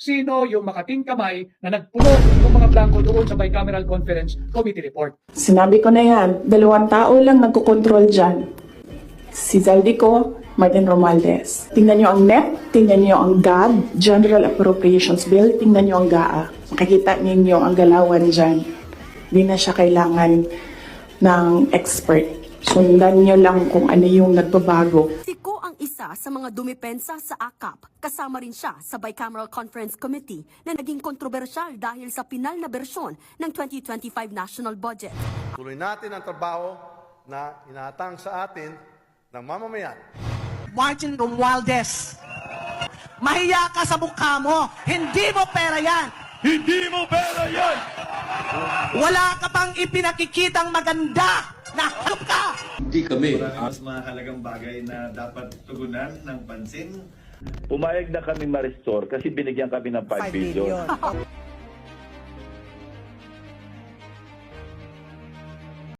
sino yung makating kamay na nagpuno ng mga blanco doon sa bicameral conference committee report. Sinabi ko na yan, dalawang tao lang nagkocontrol dyan. Si Zaldico, Martin Romualdez. Tingnan nyo ang NEP, tingnan nyo ang GAB, General Appropriations Bill, tingnan nyo ang GAA. Makikita ninyo ang galawan dyan. Di na siya kailangan ng expert. Sundan nyo lang kung ano yung nagbabago. Sa mga dumipensa sa AKAP. Kasama rin siya sa Bicameral Conference Committee na naging kontrobersyal dahil sa pinal na bersyon ng 2025 national budget. Tuloy natin ang trabaho na inaatang sa atin ng mamamayan. Martin Romualdez. Mahiya ka sa mukha mo. Hindi mo pera yan. Hindi mo pera yan! Wala ka pang ipinakikitang maganda. Nahap ka. Hindi kami. mas mahalagang bagay na dapat tugunan ng pansin Pumayag na kami ma-restore kasi binigyan kami ng 5 billion.